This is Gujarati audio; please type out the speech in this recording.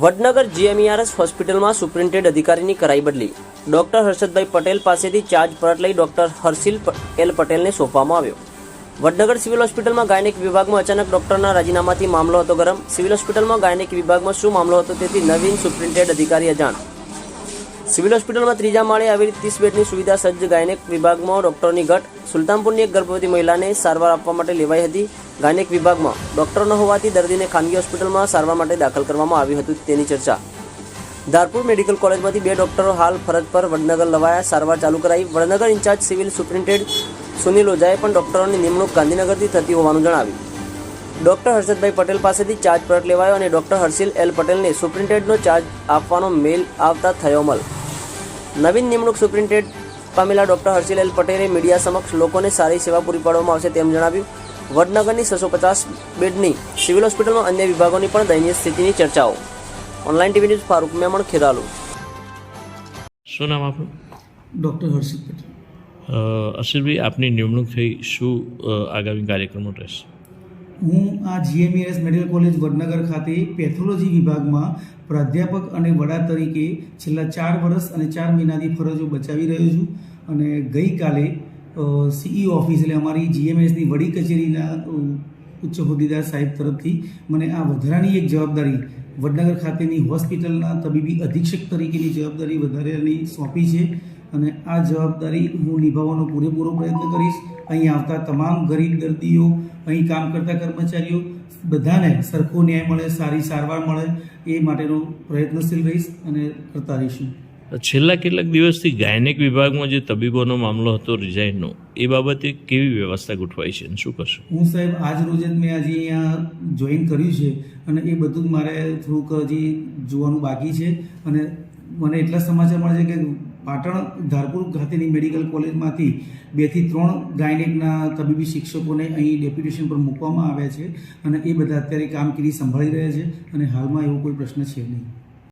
વડનગર જીએમઈઆરએસ હોસ્પિટલમાં સુપ્રિન્ટેન્ડન્ટ અધિકારીની કરાઈ બદલી. ડોક્ટર હર્ષદભાઈ પટેલ પાસેથી ચાર્જ પરત લઈ ડોક્ટર હર્ષિલ એલ પટેલને સોંપવામાં આવ્યો. વડનગર સિવિલ હોસ્પિટલમાં ગાયનિક વિભાગમાં અચાનક ડોક્ટરના રાજીનામાથી મામલો હતો ગરમ. સિવિલ હોસ્પિટલમાં ગાયનિક વિભાગમાં શું મામલો હતો તેથી નવીન સુપ્રિન્ટેન્ડન્ટ અધિકારી અજાણ. સિવિલ હોસ્પિટલમાં ત્રીજા માળે આવેલી ત્રીસ બેડની સુવિધા સજ્જ ગાયનેક વિભાગમાં ડોક્ટરની ઘટ, સુલતાનપુરની એક ગર્ભવતી મહિલાને સારવાર આપવા માટે લેવાઈ હતી. ગાયનેક વિભાગમાં ડોક્ટર ન હોવાથી દર્દીને ખાનગી હોસ્પિટલમાં સારવાર માટે દાખલ કરવામાં આવ્યું હતું તેની ચર્ચા. ધારપુર મેડિકલ કોલેજમાંથી બે ડોક્ટરો હાલ ફરજ પર વડનગર લવાયા. સારવાર ચાલુ કરાઈ. Vadnagar in-charge civil superintendent Sunil ઓઝાએ પણ ડોક્ટરોની નિમણૂક ગાંધીનગરથી થતી હોવાનું જણાવ્યું. ડોક્ટર હર્ષદભાઈ પટેલ પાસેથી ચાર્જ પરત લેવાયો અને ડોક્ટર હર્ષિલ એલ પટેલને સુપ્રિન્ટેન્ડન્ટનો ચાર્જ આપવાનો મેલ આવતા થયો અમલ. નવીન નિમણૂક સુપ્રિન્ટેન્ડન્ટ પામેલા ડોક્ટર હર્ષિલ એલ પટેલે મીડિયા સમક્ષ લોકોને સારી સેવા પૂરી પાડવામાં આવશે તેમ જણાવ્યું. વડનગરની છસો પચાસ બેડની સિવિલ હોસ્પિટલમાં અન્ય વિભાગોની પણ દયનીય સ્થિતિની ચર્ચાઓ. Online TV news Farooq Memon Kheralu. શું નામ આપનું? ડૉક્ટર હર્ષિત પટેલ. અ, અશિરભાઈ આપની નિમણૂક થઈ શું આગામી કાર્યક્રમો રહેશે? હું આ જીએમઈએસ મેડિકલ કોલેજ વડનગર ખાતે પેથોલોજી વિભાગમાં પ્રાધ્યાપક અને વડા તરીકે છેલ્લા ચાર વર્ષ અને ચાર મહિનાથી ફરજો બચાવી રહ્યો છું અને ગઈકાલે સીઈ ઓફિસ એટલે અમારી જીએમએસની વડી કચેરીના ઉચ્ચ હોદ્દેદાર સાહેબ તરફથી મને આ વધારાની એક જવાબદારી વડનગર ખાતેની હોસ્પિટલના તબીબી અધિક્ષક તરીકેની જવાબદારી વધારાની સોંપી છે. અને આ જવાબદારી હું નિભાવવાનો પૂરેપૂરો પ્રયત્ન કરીશ. અહીં આવતા તમામ ગરીબ દર્દીઓ અહીં કામ કરતા કર્મચારીઓ બધાને સરખો ન્યાય મળે સારી સારવાર મળે એ માટેનો પ્રયત્નશીલ રહીશ અને કરતા રહીશું. છેલ્લા કેટલાક દિવસથી ગાયનેક વિભાગમાં જે તબીબોનો મામલો હતો રિઝાઇનનો એ બાબતે કેવી વ્યવસ્થા ગોઠવાઈ છે અને શું કરશો? હું સાહેબ આજ રોજ જ મેં આજે અહીંયા જોઈન કર્યું છે અને એ બધું જ મારે થોડુંક હજી જોવાનું બાકી છે અને મને એટલા સમાચાર મળે છે કે પાટણ ધારપુર ખાતેની મેડિકલ કોલેજમાંથી બેથી ત્રણ ગાયનેકના તબીબી શિક્ષકોને અહીં ડેપ્યુટેશન પર મૂકવામાં આવ્યા છે અને એ બધા અત્યારે કામગીરી સંભાળી રહ્યા છે અને હાલમાં એવો કોઈ પ્રશ્ન છે નહીં.